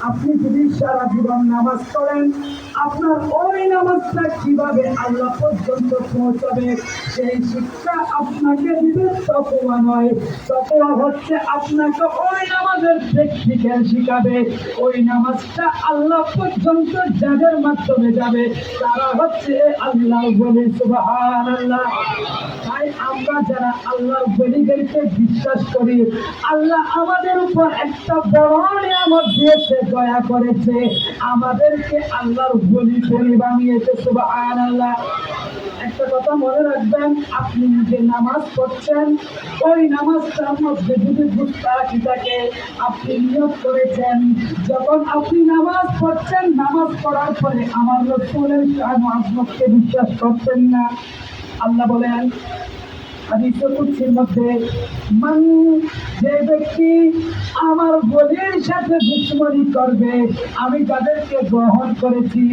আপনি যদি সারা জীবন নামাজ পড়েন, আপনার ওই নামাজটা কীভাবে আল্লাহ পর্যন্ত পৌঁছাবে, সেই শিক্ষা আপনাকে দিবে তকোয়া নয় তকোয়া হচ্ছে আপনাকে ওই নামাজের প্র্যাকটিক্যাল শিখাবে ওই নামাজটা আল্লাহ পর্যন্ত যাদের মাধ্যমে যাবে, তারা হচ্ছে আল্লাহ বলে সুবাহান আল্লাহ তাই আমরা যারা আল্লাহ বলিদেরকে বিশ্বাস করি, আল্লাহ আমাদের উপর একটা বড় নিয়ামত দিয়েছে, দয়া করেছে। আমাদেরকে আল্লাহর বলি বলি বানিয়েছে সুবাহান আল্লাহ একটা কথা মনে রাখবেন, আপনি যে নামাজ পড়ছেন, ওই নামাজটার মধ্যে যদি গুস্তাখি থাকে আপনি নিয়োগ করেছেন। যখন আপনি নামাজ পড়ছেন, নামাজ পড়ার পরে আমার রসুলের আজমতকে বিশ্বাস করছেন না। আল্লাহ বলেন হাদিস কুচ্ছির মধ্যে মান যে ব্যক্তি আমার বলির সাথে দুশ্মনী করবে আমি তাদেরকে গ্রহণ করেছি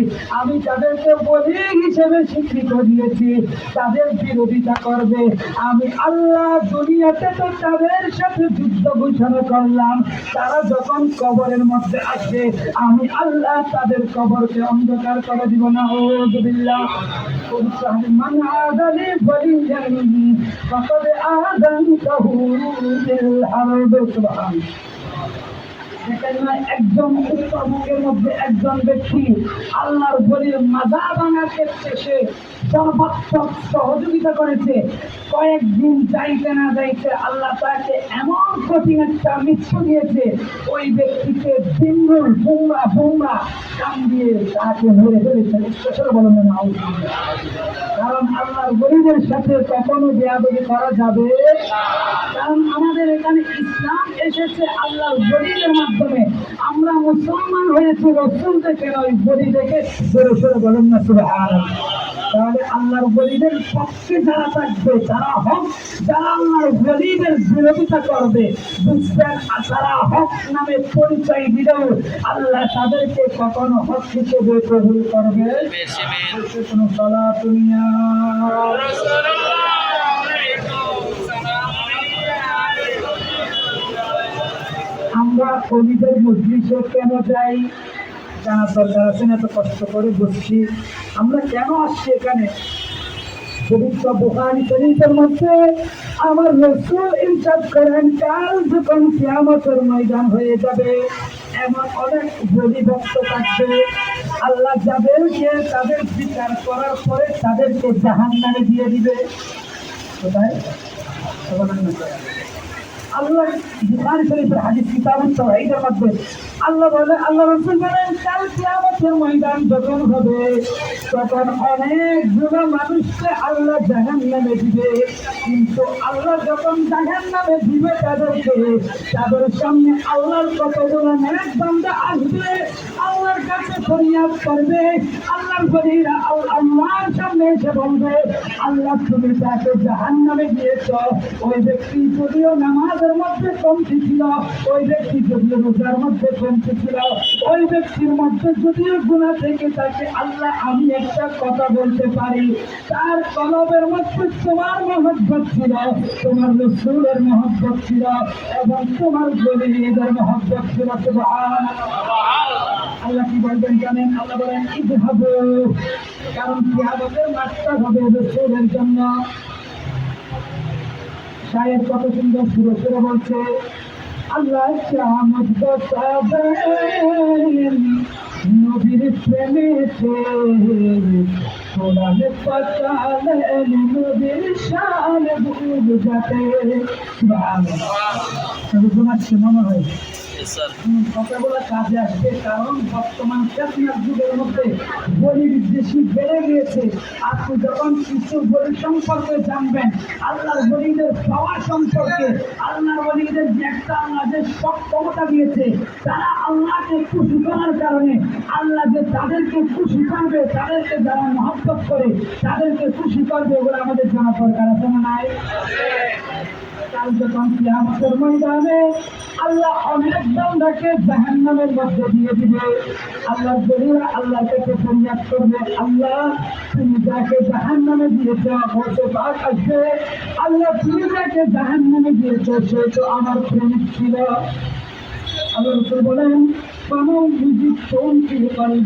আমি তাদেরকে বলি হিসেবে স্বীকৃত দিয়েছি তাদের বিরোধিতা করবে আমি আল্লাহ দুনিয়াতে তো তাদের সাথে যুদ্ধ ঘোষণা করলাম তারা যখন কবরের মধ্যে আসবে আমি আল্লাহ তাদের কবরকে অন্ধকার করে দিব না ও বিল্লাহ من عاد لي وليا فقد آذنته بالحرب سبحان সেখানে একজন উত্তরবঙ্গের মধ্যে একজন ব্যক্তি আল্লাহর বলির মাজা ভাঙার ক্ষেত্রে সে সর্বাত্মক সহযোগিতা করেছে কয়েকদিন যাইতে না যাইতে আল্লাহ তাকে এমন কঠিন একটা মৃত্যু দিয়েছে ওই ব্যক্তিকে দিনগুল বুমরা বুমরা কান দিয়ে তাকে মেরে ফেলেছে। স্পেশাল বলেন না কারণ আল্লাহর গরিবের সাথে কখনো বেয়াদবি করা যাবে কারণ আমাদের এখানে ইসলাম এসেছে আল্লাহর গরিবের মাধ্যমে। আমরা মুসলমান হয়েছি রসুল দেখে নয় গরি দেখে সরে বলেন না শুধু তাহলে আল্লাহর গরিবের পক্ষে যারা থাকবে, যারা হক, যারা আল্লাহর গরিবের বিরোধিতা করবে, বুঝবেন? তারা হক নামে পরিচয় দিলেও আল্লাহ তাদেরকে কখনো হক হিসেবে কবুল করবে আমরা কবিদের মজলিসে কেন যাই? জানার দরকার আছে না এত কষ্ট করে বসছি। আমরা কেন আসছি এখানে? পবিত্র বুহারি শরীফের মধ্যে আমার রসুল ইনসাদ করেন, কাল যখন কিয়ামতের ময়দান হয়ে যাবে, এমন অনেক বলি ভক্ত থাকবে। আল্লাহ যাদেরকে তাদের বিচার করার পরে তাদেরকে জাহান নামে দিয়ে দিবে। কোথায়? আল্লাহ বুখারী শরীফের হাদিস কিতাবুত তাওহীদের মধ্যে আল্লাহ বলে, আল্লাহ রাসূল বলেন, কাল কিয়ামতের ময়দান যখন হবে, তখন অনেক যুগ মানুষকে আল্লাহ জাহান্নামে দিবে। কিন্তু আল্লাহ যখন জাহান্নামে দিবে তাদেরকে, তাদের সামনে আল্লাহর কতগুলো নেক বান্দা আসবে, আল্লাহর কাছে ফরিয়াদ করবে, আল্লাহর আল্লাহর সামনে এসে বলবে, আল্লাহ তুমি তাকে জাহান্নামে দিয়েছ ওই ব্যক্তি যদিও নামাজের মধ্যে কমতি ছিল, ওই ব্যক্তি যদিও রোজার মধ্যে কমতি ছিল, ওই ব্যক্তির মধ্যে যদিও গুণা থেকে তাকে আল্লাহ, আমি একটা কথা বলতে পারি তার কলবের মধ্যে তোমার মহব্বত ছিল, তোমার রসুলের মহব্বত ছিল, এবং তোমার গরিবের মহব্বত ছিল, সুবহানাল্লাহ। আল্লাহ কি বলবেন জানেন? আল্লাহ বলেন, ইদহাবু। কারণ কিয়ামতের মাঠটা হবে রসুলের জন্য। শায়ের কত সুন্দর সুরে সুরে বলছে, আল্লাহ বসাবেন নবীর নবীর বুঝাতে। সুবহানাল্লাহ। মনে হয়। বেড়ে গিয়েছে। আপনি যখন জানবেন, আল্লাহর বলিদের পাওয়ার সম্পর্কে, আল্লাহর বলিদের যে একটা সব ক্ষমতা দিয়েছে, তারা আল্লাহকে খুশি করার কারণে আল্লাহ যে তাদেরকে খুশি করবে, তাদেরকে যারা মহব্বত করে, তাদেরকে খুশি করবে, ওগুলো আমাদের জানা দরকার আছে না নাই? কাল যখন কিয়ামতের ময়দানে আল্লাহ অনেক বান্দাকে জাহান্নামের মধ্যে দিয়ে দিবে। আল্লাহ করবে। আল্লাহ, তুমি যাকে জাহান্নামে দিয়েছ হয়তো বাঘ আল্লাহ তুমি যাকে জাহান্নামে দিয়েছ, সে তো আমার প্রেমিক ছিল। আল্লাহ বলেন কোনো বিদ্যুৎ কোন কি করে